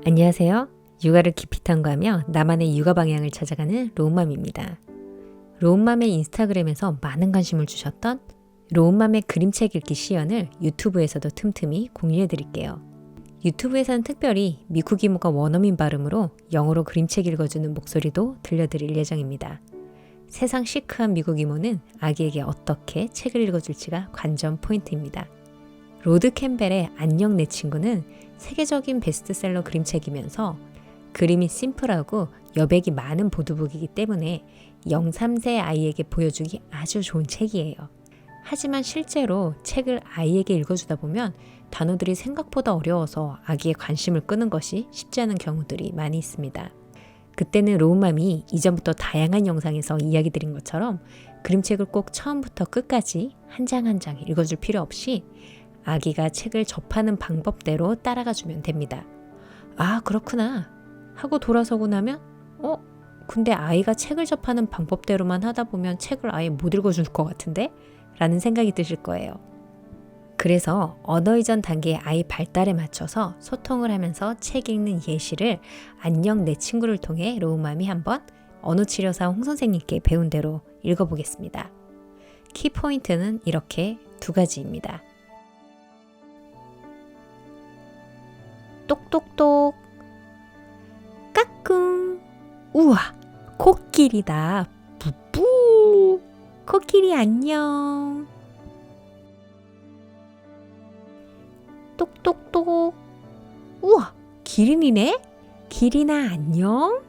안녕하세요. 육아를 깊이 탐구하며 나만의 육아 방향을 찾아가는 로운맘입니다. 로운맘의 인스타그램에서 많은 관심을 주셨던 로운맘의 그림책 읽기 시연을 유튜브에서도 틈틈이 공유해 드릴게요. 유튜브에서는 특별히 미국 이모가 원어민 발음으로 영어로 그림책 읽어주는 목소리도 들려드릴 예정입니다. 세상 시크한 미국 이모는 아기에게 어떻게 책을 읽어줄지가 관전 포인트입니다. 로드 캠벨의 안녕 내 친구는 세계적인 베스트셀러 그림책이면서 그림이 심플하고 여백이 많은 보드북이기 때문에 0, 3세 아이에게 보여주기 아주 좋은 책이에요. 하지만 실제로 책을 아이에게 읽어주다 보면 단어들이 생각보다 어려워서 아기의 관심을 끄는 것이 쉽지 않은 경우들이 많이 있습니다. 그때는 로우맘이 이전부터 다양한 영상에서 이야기 드린 것처럼 그림책을 꼭 처음부터 끝까지 한 장 한 장 읽어줄 필요 없이 아기가 책을 접하는 방법대로 따라가 주면 됩니다. 아, 그렇구나. 하고 돌아서고 나면, 어? 근데 아이가 책을 접하는 방법대로만 하다 보면 책을 아예 못 읽어줄 것 같은데? 라는 생각이 드실 거예요. 그래서 언어 이전 단계의 아이 발달에 맞춰서 소통을 하면서 책 읽는 예시를 안녕 내 친구를 통해 로우맘이 한번 언어 치료사 홍 선생님께 배운 대로 읽어보겠습니다. 키포인트는 이렇게 두 가지입니다. 똑똑똑. 까꿍. 우와 코끼리다. 뿌뿌 코끼리 안녕. 똑똑똑. 우와 기린이네? 기린아 안녕.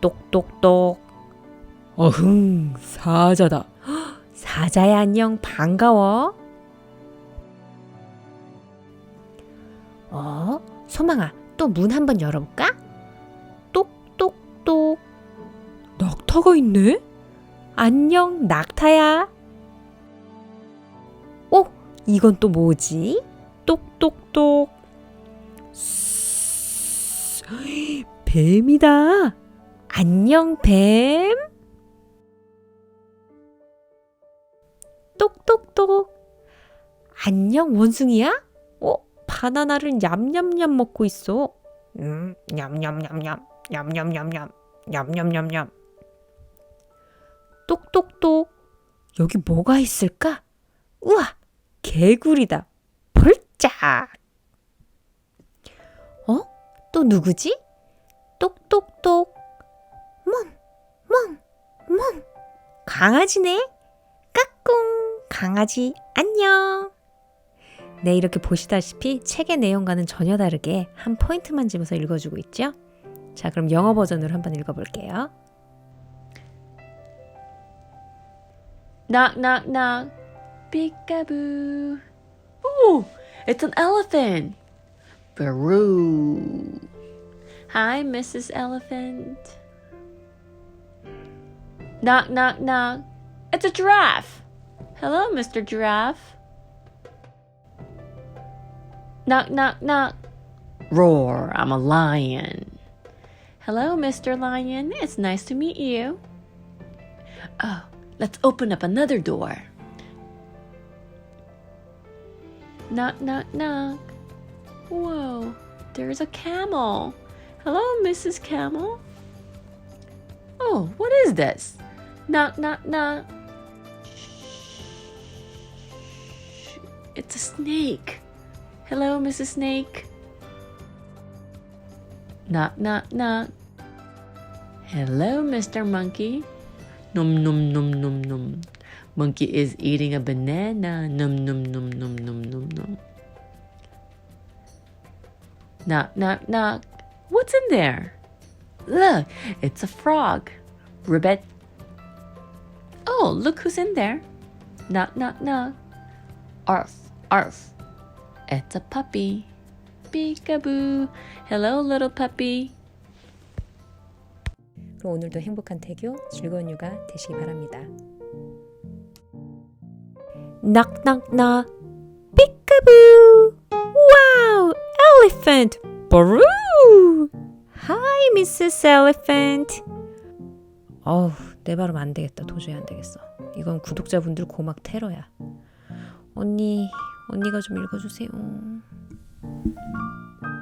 똑똑똑. 어흥 사자다. 사자야 안녕. 반가워 어? 소망아, 또 문 한번 열어볼까? 똑똑똑. 낙타가 있네? 안녕, 낙타야. 어? 이건 또 뭐지? 똑똑똑. 뱀이다. 안녕, 뱀. 똑똑똑. 안녕, 원숭이야? 어? 바나나를 냠냠냠 먹고 있어. 음, 냠냠냠냠, 냠냠냠냠, 냠냠냠냠. 똑똑똑. 여기 뭐가 있을까? 우와, 개구리다. 벌짝. 어? 또 누구지? 똑똑똑. 멍, 멍, 멍. 강아지네. 까꿍. 강아지 안녕. 네, 이렇게 보시다시피 책의 내용과는 전혀 다르게 한 포인트만 집어서 읽어주고 있죠? 자, 그럼 영어 버전으로 한번 읽어볼게요. Knock, knock, knock. Peekaboo. Ooh, it's an elephant. Baroo. Hi, Mrs. Elephant. Knock, knock, knock. It's a giraffe. Hello, Mr. Giraffe. Knock, knock, knock. Roar, I'm a lion. Hello, Mr. Lion. It's nice to meet you. Oh, let's open up another door. Knock, knock, knock. Whoa, there's a camel. Hello, Mrs. Camel. Oh, what is this? Knock, knock, knock. It's a snake. Hello, Mrs. Snake. Knock, knock, knock. Hello, Mr. Monkey. Num, num, num, num, num. Monkey is eating a banana. Num, num, num, num, num, num, num. Knock, knock, knock. What's in there? Look, it's a frog. Ribbit. Oh, look who's in there. Knock, knock, knock. Arf, arf. It's a puppy. Peekaboo. Hello, little puppy. 그럼 오늘도 행복한 태교, 즐거운 육아 되시기 바랍니다. 낙낙낙 피카부 와우 elephant 바루 Hi Mrs. Elephant 어우 내 발음 안 되겠다 도저히 안 되겠어 이건 구독자분들 고막 테러야 언니 언니가 좀 읽어주세요